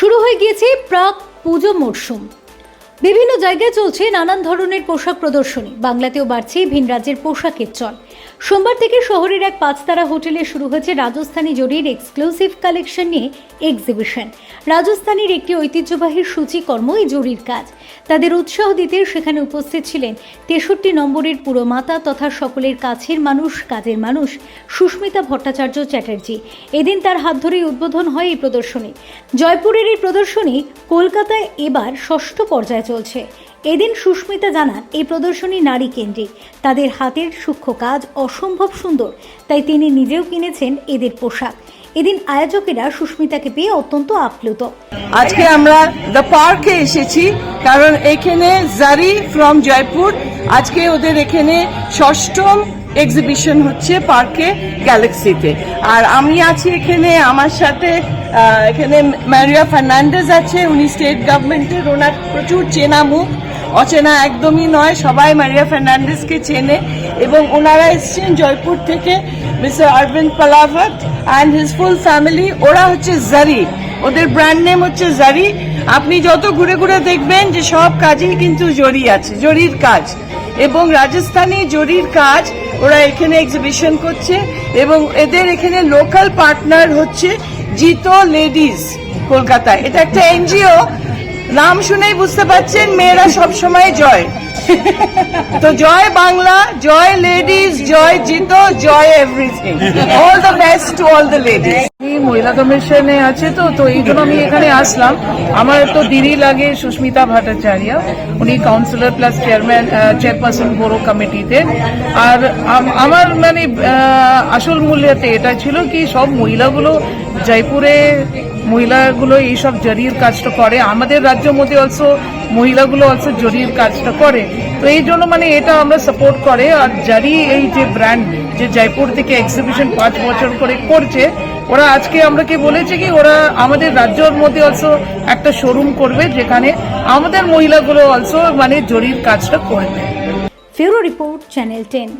শুরু হয়ে গিয়েছে প্রাক পুজো মরশুম। বিভিন্ন জায়গায় চলছে নানান ধরনের পোশাক প্রদর্শনী। বাংলাতেও বাড়ছে ভিন রাজ্যের পোশাকের চল। সোমবার থেকে শহরের এক পাঁচতারা হোটেলে শুরু হয়েছে রাজস্থানী জরির এক্সক্লুসিভ কালেকশন নিয়ে এক্সিবিশন। রাজস্থানীর একটি ঐতিহ্যবাহী সূচিকর্ম এই জরির কাজ। তাদের উৎসাহ দিতে সেখানে উপস্থিত ছিলেন তেষট্টি নম্বরের পুরমাতা তথা সকলের কাছের মানুষ, কাজের মানুষ সুস্মিতা ভট্টাচার্য চ্যাটার্জি। এদিন তার হাত ধরেই উদ্বোধন হয় এই প্রদর্শনী। জয়পুরের এই প্রদর্শনী কলকাতায় এবার ষষ্ঠ পর্যায়ে চলছে। এদিন সুস্মিতা জানান, এই প্রদর্শনী নারী কেন্দ্রিক। তাদের হাতের সূক্ষ্ম কাজ অসম্ভব সুন্দর, তাই তিনি নিজেও কিনেছেন এদের পোশাক। এদিন আয়োজকেরা সুস্মিতাকে পেয়ে অত্যন্ত আপ্লুত। আজকে আমরা দ্য পার্কে এসেছি, কারণ এখানে জারি ফ্রম জয়পুর আজকে ওদের এখানে ষষ্ঠম এক্সিবিশন হচ্ছে পার্কে গ্যালাক্সিতে আর আমি আছি এখানে, আমার সাথে এখানে ম্যারিয়া ফার্নান্ডেজ আছে, উনি স্টেট গভর্নমেন্টের ওনার প্রচুর চেনা মুখ। অচেনা একদমই নয়, সবাই মারিয়া ফার্নান্ডেজকে চেনে এবং ওনারা এসছেন জয়পুর থেকে, mister Arvind Palawat and his full family ওরা হচ্ছে জারি, ওদের ব্র্যান্ড নেম হচ্ছে জারি। আপনি যত ঘুরে ঘুরে দেখবেন যে সব কাজেই কিন্তু জরি আছে, জরির কাজ। এবং রাজস্থানী জরির কাজ, ওরা এখানে এক্সিবিশন করছে এবং এদের এখানে লোকাল পার্টনার হচ্ছে জিতো লেডিস কলকাতায়। এটা একটা এনজিও নাম শুনেই বুঝতে পারছেন, মেয়েরা সব সময় জয়। তো জয় বাংলা, জয় লেডিস জয় জিতো, জয় everything all the best to all the ladies মহিলা কমিশনে আছে তো তো এই জন্য আমি এখানে আসলাম। আমার তো দিদি লাগে সুস্মিতা ভট্টাচার্য। উনি কাউন্সিলর প্লাস চেয়ারম্যান চেয়ারপারসন বড়ো কমিটিতে। আর আমার মানে আসল মূল্যতে এটা ছিল কি, সব মহিলাগুলো জয়পুরে মহিলাগুলো এইসব জরির কাজটা করে। আমাদের রাজ্যের মধ্যে অলসো মহিলাগুলো অলসো জরির কাজটা করে। তো এই জন্য মানে এটা আমরা সাপোর্ট করে। আর জারি এই যে ব্র্যান্ড যে জয়পুর থেকে এক্সিবিশন পাঁচ বছর করে করছে, ওরা আজকে আমরা কি বলেছে কি, ওরা আমাদের রাজ্যের মধ্যে অলসো একটা শোরুম করবে যেখানে আমাদের মহিলাগুলো অলসো মানে জরির কাজটা করবে। ফেরো রিপোর্ট চ্যানেল টেন